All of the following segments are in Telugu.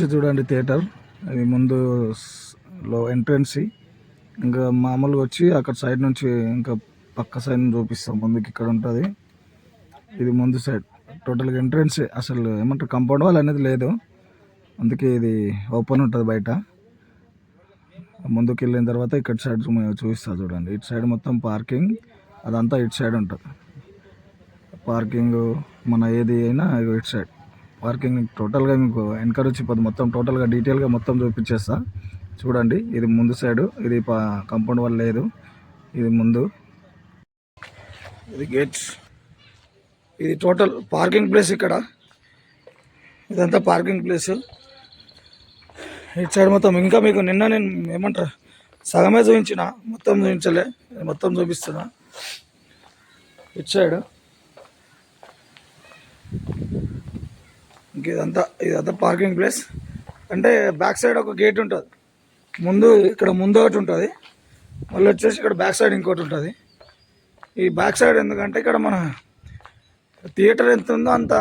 నుంచి చూడండి థియేటర్. ఇది ముందు లో ఎంట్రన్స్. ఇంకా మామూలుగా వచ్చి అక్కడ సైడ్ నుంచి ఇంకా పక్క సైడ్ నుంచి చూపిస్తాం. ముందుకి ఇక్కడ ఉంటుంది. ఇది ముందు సైడ్. టోటల్గా ఎంట్రన్స్ అసలు ఏమంటారు కంపౌండ్ వాల్ అనేది లేదు. అందుకే ఇది ఓపెన్ ఉంటుంది బయట. ముందుకు వెళ్ళిన తర్వాత ఇక్కడ సైడ్ చూ- చూపిస్తా చూడండి. ఇటు సైడ్ మొత్తం పార్కింగ్. అదంతా ఇటు సైడ్ ఉంటుంది. పార్కింగ్ మన ఏది అయినా ఇటు సైడ్. పార్కింగ్ టోటల్గా మీకు ఎన్కరేజ్ ఇప్పుడు మొత్తం టోటల్గా డీటెయిల్గా మొత్తం చూపించేస్తా. చూడండి ఇది ముందు సైడు ఇది కంపౌండ్ వల్ల లేదు ఇది ముందు. ఇది గేట్స్. ఇది టోటల్ పార్కింగ్ ప్లేస్ ఇక్కడ. ఇదంతా పార్కింగ్ ప్లేస్. ఇటు సైడ్ మొత్తం ఇంకా మీకు నిన్న నేను ఏమంటారు సగమే చూపించిన మొత్తం చూపించలే మొత్తం చూపిస్తున్నా. ఇటు సైడ్. ఇంక ఇదంతా ఇదంతా పార్కింగ్ ప్లేస్ అంటే బ్యాక్ సైడ్ ఒక గేట్ ఉంటుంది. ముందు ఇక్కడ ముందు ఒకటి ఉంటుంది. మళ్ళీ వచ్చేసి ఇక్కడ బ్యాక్ సైడ్ ఇంకోటి ఉంటుంది. ఈ బ్యాక్ సైడ్ ఎందుకంటే ఇక్కడ మన థియేటర్ ఎంత ఉందో అంత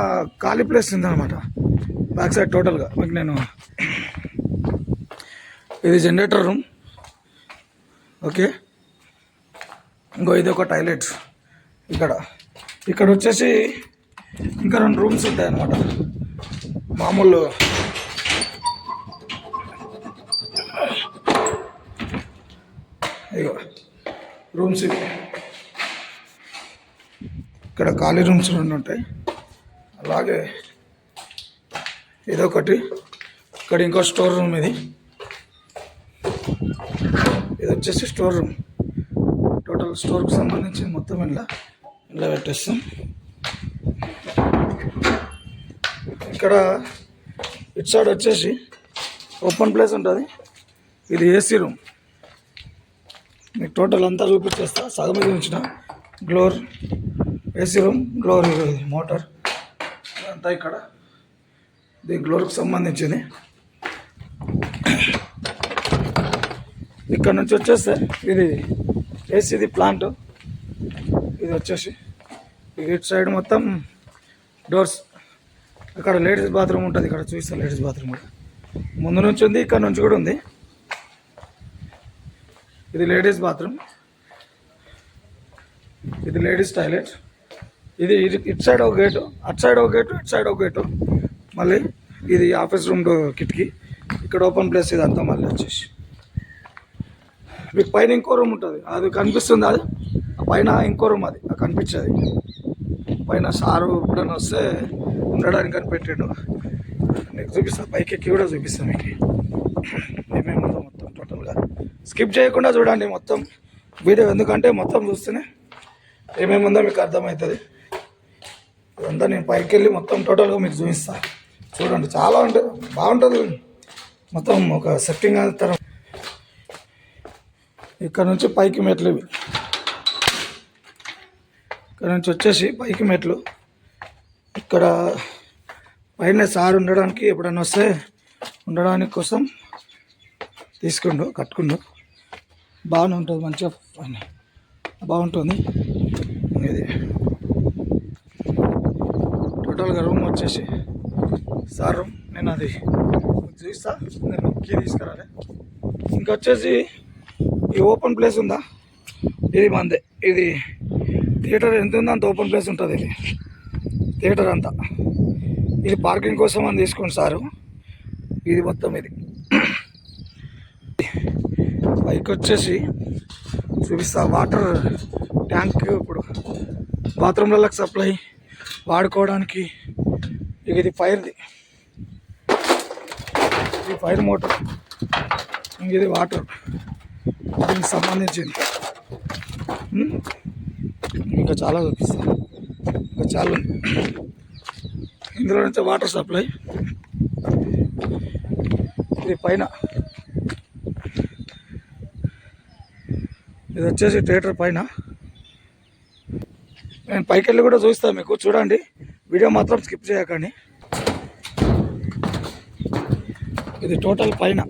ఖాళీ ప్లేస్ ఉందన్నమాట. బ్యాక్ సైడ్ టోటల్గా మీకు నేను ఇది జనరేటర్ రూమ్ ఓకే ఇంకో ఇది ఒక టాయిలెట్ ఇక్కడ. ఇక్కడ వచ్చేసి ఇంకా రెండు రూమ్స్ ఉంటాయి అన్నమాట మామూలు ఇగో రూమ్స్ ఇవి ఇక్కడ ఖాళీ రూమ్స్ రెండు ఉంటాయి. అలాగే ఇదొకటి ఇక్కడ ఇంకో స్టోర్ రూమ్ ఇది. ఇది వచ్చేసి స్టోర్ రూమ్. టోటల్ స్టోర్కి సంబంధించి మొత్తం ఇలా ఇలా పెట్టేస్తాం. ఇక్కడ ఇటు సైడ్ వచ్చేసి ఓపెన్ ప్లేస్ ఉంటుంది. ఇది ఏసీ రూమ్ మీకు టోటల్ అంతా చూపించేస్తా. సగం చూపించిన గ్లోర్ ఏసీ రూమ్ గ్లోర్ మోటార్. అంతా ఇక్కడ. ఇది గ్లోర్కి సంబంధించింది. ఇక్కడ నుంచి వచ్చేస్తే ఇది ఏసీది ప్లాంట్ ఇది వచ్చేసి ఇటు సైడ్ మొత్తం డోర్స్ అక్కడ లేడీస్ బాత్రూమ్ ఉంటుంది ఇక్కడ చూపిస్తా లేడీస్ బాత్రూమ్. కూడా ముందు నుంచి ఉంది ఇక్కడ నుంచి కూడా ఉంది. ఇది లేడీస్ బాత్రూమ్. ఇది లేడీస్ టాయిలెట్. ఇది ఇది ఇటు సైడ్ ఒక గేటు అటు సైడ్ ఒక గేటు ఇటు సైడ్ ఒక గేటు. మళ్ళీ ఇది ఆఫీస్ రూమ్ కిటికీ. ఇక్కడ ఓపెన్ ప్లేస్ ఇదంతా మళ్ళీ వచ్చేసి. మీకు పైన ఇంకో రూమ్ ఉంటుంది. అది కనిపిస్తుంది అది. పైన ఇంకో రూమ్ అది కనిపించేది. పైన సారు ఎప్పుడైనా వస్తే ఉండడానికి కనిపెట్టాడు. నీకు చూపిస్తా పైకి ఎక్కి కూడా చూపిస్తాను మీకు ఏమేమి ఉందో మొత్తం టోటల్గా స్కిప్ చేయకుండా చూడండి మొత్తం. వీడియో ఎందుకంటే మొత్తం చూస్తేనే ఏమేమి ఉందో మీకు అర్థమవుతుంది. ఇదంతా నేను పైకి వెళ్ళి మొత్తం టోటల్గా మీకు చూపిస్తా. చూడండి చాలా ఉంటుంది బాగుంటుంది. మొత్తం ఒక సెట్టింగ్ తర్వాత ఇక్కడ నుంచి పైకి మెట్లు ఇక్కడ నుంచి వచ్చేసి పైకి మెట్లు. ఇక్కడ పైన సార్ ఉండడానికి ఎప్పుడైనా వస్తే ఉండడానికి కోసం తీసుకుండు కట్టుకుండు. బాగానే ఉంటుంది మంచిగా బాగుంటుంది. ఇది. టోటల్గా రూమ్ వచ్చేసి సార్ రూమ్. నేను అది చూస్తా నేను కీ తీసుకురాలే. ఇంకొచ్చేసి ఈ ఓపెన్ ప్లేస్ ఉందా? ఇది మందే. ఇది థియేటర్ ఎంత ఉందో అంత ఓపెన్ ప్లేస్ ఉంటుంది ఇది. థియేటర్ అంతా. ఇది పార్కింగ్ కోసం అని తీసుకోండి సారు. ఇది మొత్తం ఇది. పైకి వచ్చేసి చూపిస్తా. వాటర్ ట్యాంక్ ఇప్పుడు బాత్రూమ్లకు సప్లై వాడుకోవడానికి ఇక ఇది ఫైర్ది. ఇది ఫైర్ మోటార్. ఇంక ఇది వాటర్. దీనికి సంబంధించింది. ఇంకా చాలా చూపిస్తాను ఇంకా చాలా ఉంది. ఇందులో నుంచి వాటర్ సప్లై ఇది పైన. ఇది వచ్చేసి థియేటర్ పైన. నేను పైకి వెళ్ళి కూడా చూస్తాను మీకు చూడండి. వీడియో మాత్రం స్కిప్ చేయకండి. ఇది టోటల్ పైన.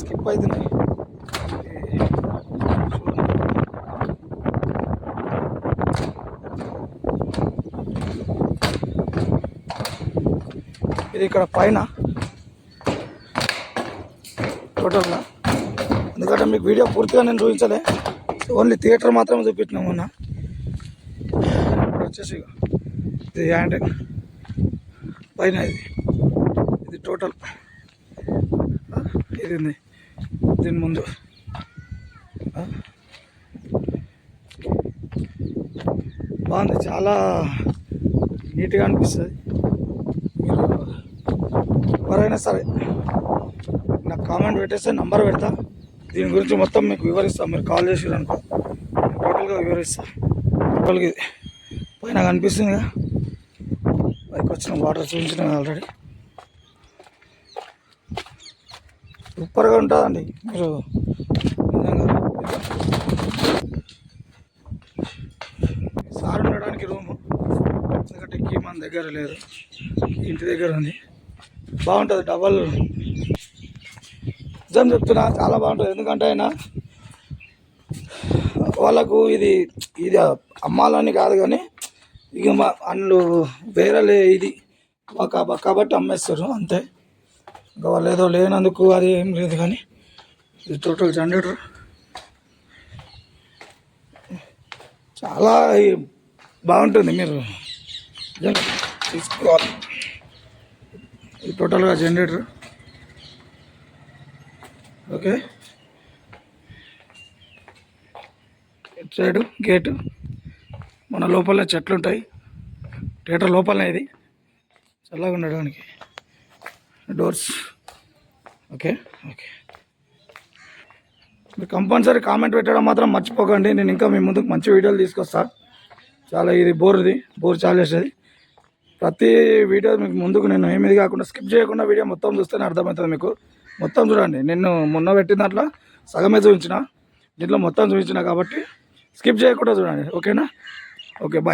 స్కిప్ అవుతుంది ఇది ఇక్కడ పైన టోటల్గా ఎందుకంటే మీకు వీడియో పూర్తిగా నేను చూపించలే. ఓన్లీ థియేటర్ మాత్రమే చూపించినాం మొన్న. ఇప్పుడు వచ్చేసి ఇది హ్యాండ్ పైన ఇది. ఇది టోటల్ ఆ, ఇది దీని ముందు. బాగుంది చాలా నీట్గా అనిపిస్తుంది. మీరు ఎవరైనా సరే నాకు కామెంట్ పెట్టేస్తే నంబర్ పెడతా. దీని గురించి మొత్తం మీకు వివరిస్తాను మీరు కాల్ చేసారు అనుకో. టోటల్గా వివరిస్తా. టోటల్గా ఇది. పైన కనిపిస్తుందిగా పైకి వచ్చిన వాటర్ చూపించిన ఆల్రెడీ. సూపర్గా ఉంటుందండి. మీరు సార్ ఉండడానికి రూము. ఎందుకంటే కీ మన దగ్గర లేదు. ఇంటి దగ్గర ఉంది. బాగుంటుంది డబల్. నిజం చెప్తున్నా చాలా బాగుంటుంది. ఎందుకంటే ఆయన వాళ్ళకు ఇది ఇది అమ్మాలని కాదు కానీ ఇక మా వాళ్ళు వేరే ఇది. కాబట్టి అమ్మేస్తారు అంతే. ఇంకా వాళ్ళు ఏదో లేనందుకు అది ఏం లేదు కానీ ఇది టోటల్ జనరేటర్ చాలా బాగుంటుంది మీరు తీసుకోవాలి. ఇది టోటల్గా జనరేటర్ ఓకే. ఇటు సైడు గేటు. మన లోపల చెట్లు ఉంటాయి థియేటర్ లోపలనే ఇది. చల్లగా ఉండడానికి డోర్స్ ఓకే ఓకే మీరు కంపల్సరీ కామెంట్ పెట్టడం మాత్రం మర్చిపోకండి. నేను ఇంకా మీ ముందుకు మంచి వీడియోలు తీసుకొస్తా. చాలా ఇది బోర్ది బోర్ చాలా వేసేది ప్రతి వీడియో మీకు ముందుకు నేను ఏమిది కాకుండా స్కిప్ చేయకుండా వీడియో మొత్తం చూస్తేనే అర్థమవుతుంది మీకు. మొత్తం చూడండి. నేను మొన్న పెట్టిన దాంట్లో సగమే చూపించిన. దీంట్లో మొత్తం చూపించిన కాబట్టి స్కిప్ చేయకుండా చూడండి. ఓకేనా ఓకే బాయ్